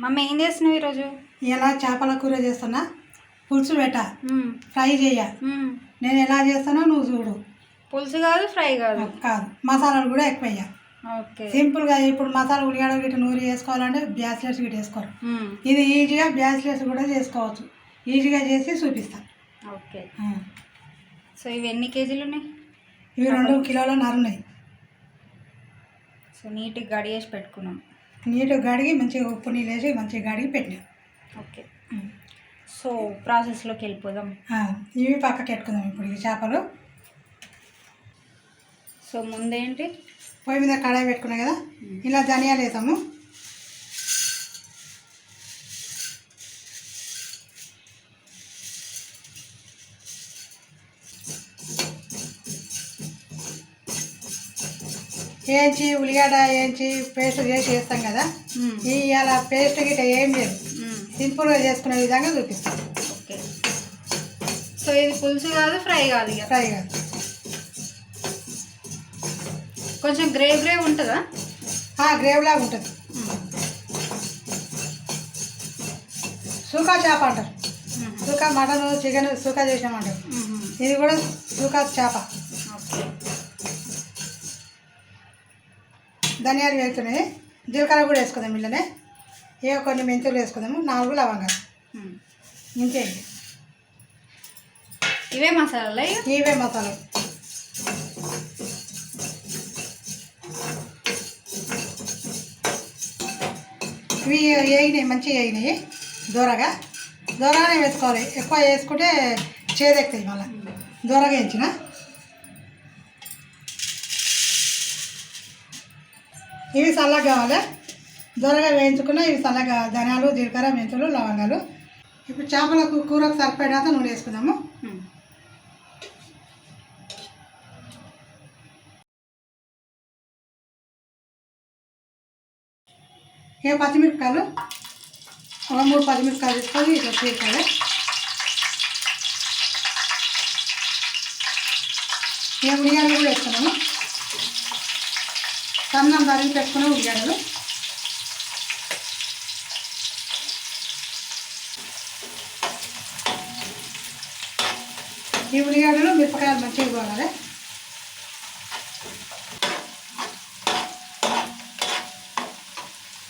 Mummy ఏం చేస్తున్నావు ఈరోజు? ఇలా చేపల కూర చేస్తున్నా? పులుసు పెట్ట. ఫ్రై చేయ. నేను ఎలా చేస్తానో నువ్వు చూడు. పులుసు కాదు ఫ్రై కాదు. కాదు. మసాలాలు కూడా ఎక్కువ ఓకే. సింపుల్గా ఇప్పుడు మసాలా ఉల్లిగడ్డ గిట్ట నూరి వేసుకోవాలంటే బ్యాచిలర్స్ గిట్ట వేసుకోరు. ఇది ఈజీగా బ్యాచిలర్స్ కూడా చేసుకోవచ్చు. ఈజీగా చేసి చూపిస్తా. ఓకే. సో ఇవి ఎన్ని కేజీలు ఉన్నాయి? ఇవి రెండు కిలోల నరున్నాయి. సో నీట్గా గడిగేసి పెట్టుకున్నాం. నీట్గా గడిగి మంచిగా ఉప్పు నీళ్ళు వేసి మంచిగా గడిగి పెట్టినా. ఓకే. సో ప్రాసెస్లోకి వెళ్ళిపోదాం. ఇవి పక్కకి పెట్టుకుందాం ఇప్పుడు ఈ చేపలు. సో ముందేంటి? పొయ్యి మీద కడాయి పెట్టుకున్నాం కదా? ఇలా ధనియాలు వేసాము. వేయించి ఉల్లిగడ్డ వేయించి పేస్ట్ చేసి వేస్తాం కదా. ఈ అలా పేస్ట్ గిట్ట ఏం లేదు. సింపుల్గా చేసుకునే విధంగా చూపిస్తాం ఓకే సో ఇది పులుసు కాదు ఫ్రై కాదు ఇక ఫ్రై కాదు కొంచెం గ్రే గ్రే ఉంటుందా గ్రేవ్ లాగా ఉంటుంది. సూకా చేప అంటారు. సూకా మటన్ చికెన్ సూకా చేసామంటారు. ఇది కూడా సూకా చేప ధనియాలు వేస్తున్నాయి జీలకర్ర కూడా వేసుకుందాం ఇళ్ళనే ఏ కొన్ని మెంతులు వేసుకుందాము నాలుగు లవంగాలు. ఇంతే ఇవే మసాలా ఇవే మసాలాలు. ఇవి వేగినాయి మంచిగా వేగినాయి దూరగా. దూరగానే వేసుకోవాలి. ఎక్కువ వేసుకుంటే చేదెక్కుతాయి మళ్ళీ. దూరగా వేయించిన. ఇవి చల్లగా కావాలి దొరగా వేయించుకున్న ఇవి చల్లగా ధనాలు జీలకర్ర మెంతులు లవంగాలు. ఇప్పుడు చేపలకు కూరకు సరిపడాక నూనె వేసుకుందాము. ఏ పచ్చిమిరపకాయలు? ఒక మూడు పచ్చిమిరపకాయలు తీసుకొని ఇట్లా తీసుకోవాలి ఏ ఉల్లిగడ్డలు కూడా వేసుకున్నాము సన్నం తరిగి పెట్టుకునే ఉల్లిగడ్డలు ఈ ఉల్లిగడ్డలు మిరపకాయలు మంచిగా కోవాలి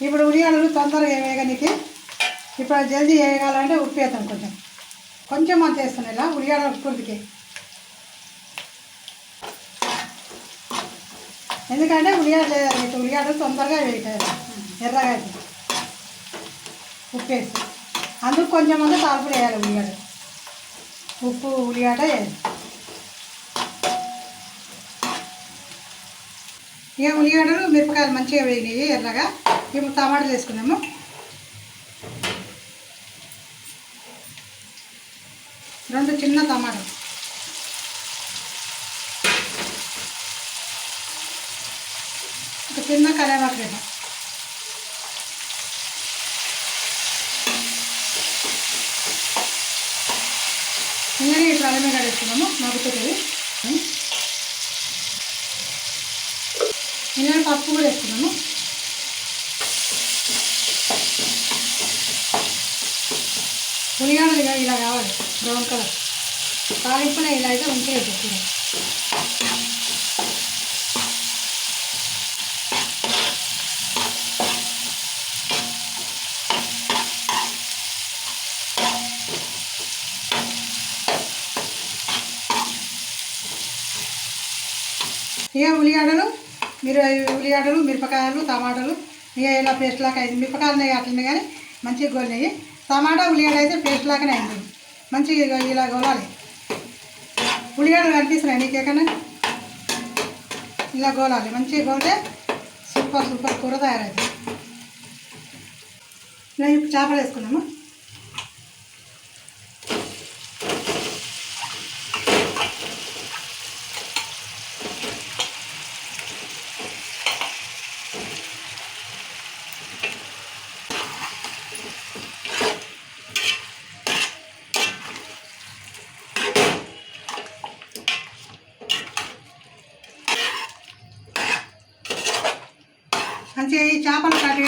ఇప్పుడు ఉల్లిగడ్డలు తొందరగా వేగనికి ఇప్పుడు జల్దీ వేయగాలంటే ఉప్పు వేస్తాం కొంచెం. కొంచెం అంత వేస్తాను ఇలా ఉల్లిగడ్డ ఉప్పుకి. ఎందుకంటే ఉల్లిగడ్డ లేదు ఉల్లిగడ్డలు తొందరగా వేయటారు ఎర్రగా ఉప్పు వేసి అందుకు కొంచెం అంతా తాల్పులు వేయాలి ఉల్లిగడ్డ. ఉప్పు ఉల్లిగడ్డ వేయాలి. ఇక ఉల్లిగడ్డలు మిరపకాయలు మంచిగా వేగినాయి ఎర్రగా. ఇప్పుడు టమాటాలు వేసుకున్నాము రెండు చిన్న టమాటాలు. ఒక చిన్న కరివేపాకు వేద్దాం ఇంకనే ఇప్పుడు అల్లం గడ్డ వేసుకున్నాము మగ్గుతుంది ఇందులో పప్పు కూడా వేసుకున్నాము ఉల్లిగడ్డలు ఇలా ఇలా కావాలి బ్రౌన్ కలర్ తాలింపునే ఇక ఉల్లిగడ్డలు? మీరు ఉల్లిగడ్డలు మిరపకాయలు టమాటాలు ఇక ఇలా పేస్ట్ లాగా అయింది. మిరపకాయలు అట్లనే కానీ మంచిగా గోలినాయి. టమాటా ఉల్లిగడ్డ అయితే పేస్ట్ లాగానే అయింది. మంచిగా ఇలా గోలాలి. ఉల్లిగడ్డలు కనిపిస్తున్నాయి నీకేకన్నా ఇలా గోలాలి. మంచిగా గోలితే సూపర్ సూపర్ కూర తయారైంది ఇలా ఇప్పుడు చేపలు వేసుకున్నాము మంచిగా ఈ చేపలు కట్టి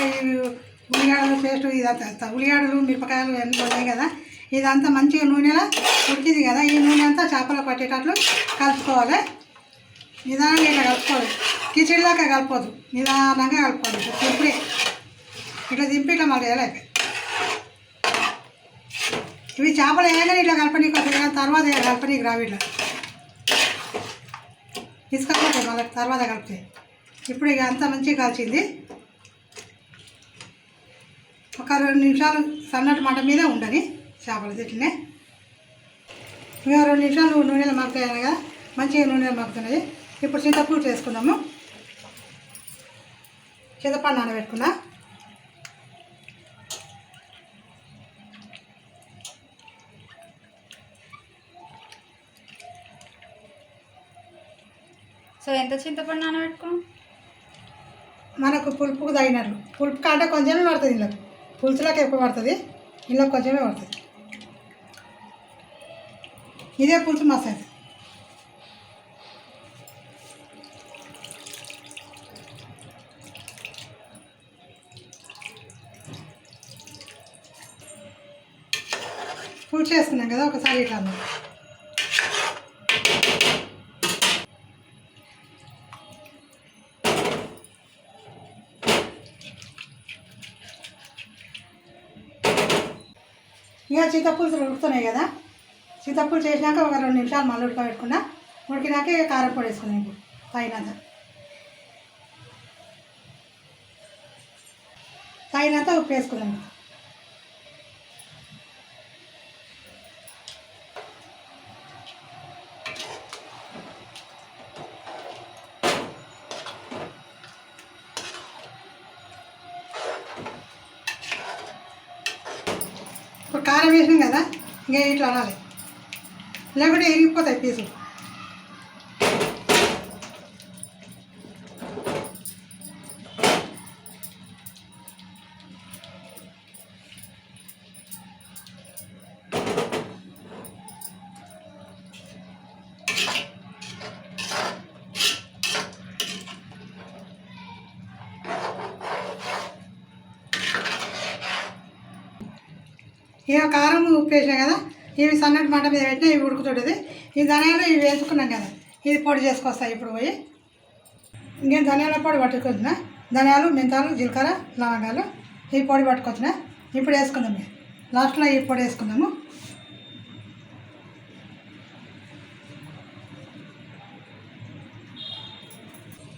ఉల్లిగడలు పేస్ట్ ఇదంతా ఉల్లిగడలు మిరపకాయలు అన్నీ ఉన్నాయి కదా. ఇదంతా మంచిగా నూనెలో ఉడికింది కదా. ఈ నూనె అంతా చేపలు పట్టేటట్లు కలుపుకోవాలి. నిదానంగా ఇట్లా కలుపుకోవాలి. కిచిడిలాగా కలపదు నిదానంగా కలుపుకోవాలి. దింపి దింపే ఇట్లా దింపి ఇట్లా మళ్ళీ వేయాలి. ఇవి చేపలు వేయగానే ఇట్లా కలపనీకి వస్తుంది తర్వాత కలపనీకి రావు ఇట్లా. తీసుకపోతాయి మళ్ళీ తర్వాత కలిపితే ఇప్పుడు ఇక అంతా మంచిగా కాల్చింది. ఒక రెండు నిమిషాలు సన్నటి మంట మీద ఉండని చేపలు తిట్లనే ఇక రెండు నిమిషాలు నూనెలు మగ్గుతాయి కదా మంచిగా నూనెలు మగ్గుతున్నాయి ఇప్పుడు చింతపూట వేసుకుందాము చింతపండు నానబెట్టుకున్నా. సో ఎంత చింతపండు నానబెట్టుకున్నాం? మనకు పులుపుకు తగినట్లు. పులుపు కంటే కొంచెమే పడుతుంది ఇళ్ళకు పులుసులకు ఎక్కువ పడుతుంది. ఇళ్ళకి కొంచెమే పడుతుంది. ఇదే పులుసు మసాజ్. పులుసు వేసుకున్నాం కదా ఒకసారి ఇట్లా అన్నాం. ఇంకా చింతపులుసు ఉడుకుతున్నాయి కదా. చింతపులుసు చేసినాక ఒక రెండు నిమిషాలు మళ్ళీ ఉడకబెట్టుకున్నా. ఉడికినాక ఇక కారం పొడి వేసుకున్నాం ఇప్పుడు తగినంత. తగినంత ఉప్పు వేసుకున్నాం ఇప్పుడు కారం వేసినాం కదా ఇంకా ఇట్లా అనాలి. లేకుంటే ఇరిగిపోతాయి పీసులు. ఇక కారం ఉప్పు వేసాం కదా ఇవి సన్నటి మంట మీద పెట్టినా ఇవి ఉడుకుతుంటుంది. ఈ ధనియాలు ఇవి వేసుకున్నాం కదా ఇది పొడి చేసుకొస్తాయి ఇప్పుడు పోయి. ఇంకేం ధనియాల పొడి పట్టుకొచ్చిన. ధనియాలు మెంతాలు జీలకర్ర లవంగాలు ఈ పొడి పట్టుకొచ్చిన. ఇప్పుడు వేసుకుందాం లాస్ట్లో ఈ పొడి వేసుకుందాము.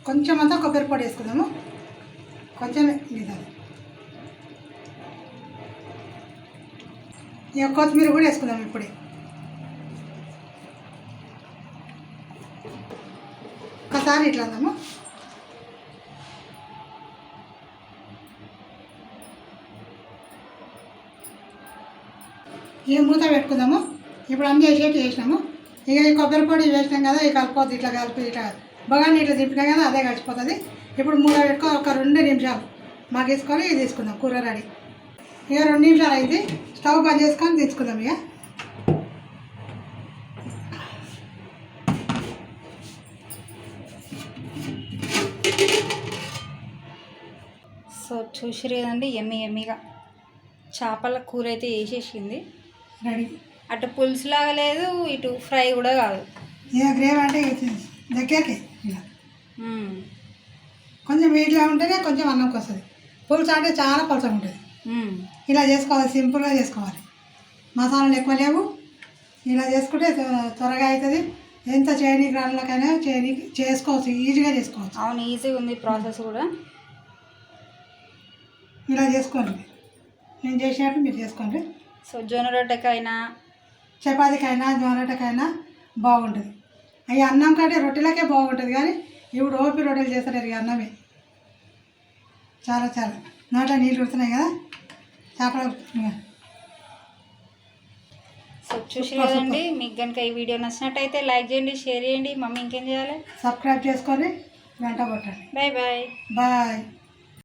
కొంచెం అంతా కొబ్బరి పొడి వేసుకుందాము. కొంచెం మిగతాది కొత్తిమీర కూడా వేసుకుందాం ఇప్పుడే. ఒకసారి ఇట్లా అందాము? ఇక మూత పెట్టుకుందాము? ఇప్పుడు అన్నీ వేసేట్టు వేసినాము. ఇక ఈ కొబ్బరి పొడి వేసినాం కదా ఇక కలిపోద్ది ఇట్లా కలిపి ఇట్లా బగాన్ని ఇట్లా తిప్పినా కదా అదే కలిసిపోతుంది. ఇప్పుడు మూత పెట్టుకో ఒక రెండు నిమిషాలు మాకు ఇది తీసుకుందాం కూర రెడీ. ఇక రెండు నిమిషాలు అయింది స్టవ్ బంద్ చేసుకొని తీసుకుందాం ఇక. సో చూసిరు కదండి ఎమ్మి ఎమ్మిగా. చేపల కూర అయితే వేసేసింది. రెడీ. అటు పులుసులాగా లేదు ఇటు ఫ్రై కూడా కాదు. ఇక గ్రేవీ అంటే ఇక దగ్గరికి. కొంచెం వేడిగా ఉంటేనే కొంచెం అన్నంకి వస్తుంది పులుసు అంటే చాలా పలసగా ఉంటుంది. ఇలా చేసుకోవాలి సింపుల్గా చేసుకోవాలి. మసాలాలు ఎక్కువ లేవు. ఇలా చేసుకుంటే త్వ- త్వరగా అవుతుంది ఎంత చేయనీకి రాళ్ళకైనా చేయనీకి చేసుకోవచ్చు ఈజీగా చేసుకోవచ్చు. అవును ఈజీగా ఉంది ప్రాసెస్ కూడా. ఇలా చేసుకోండి. నేను చేసినట్టు మీరు చేసుకోండి. సో జొన్న రొట్టెకైనా? చపాతీకైనా జొన్నటకైనా బాగుంటుంది. అవి అన్నం కంటే రొట్టెలకే బాగుంటుంది కానీ ఇప్పుడు ఓపి రొట్టెలు చేస్తారు ఇక అన్నమే. చాలా చాలా. నోట నీళ్ళు ఉడుతున్నాయి కదా? సో చూసి కదండి మీకు కనుక ఈ వీడియో నచ్చినట్టయితే లైక్ చేయండి షేర్ చేయండి. మమ్మీ ఇంకేం చేయాలి? సబ్స్క్రైబ్ చేసుకొని వెంట కొట్టండి. Bye bye. బాయ్.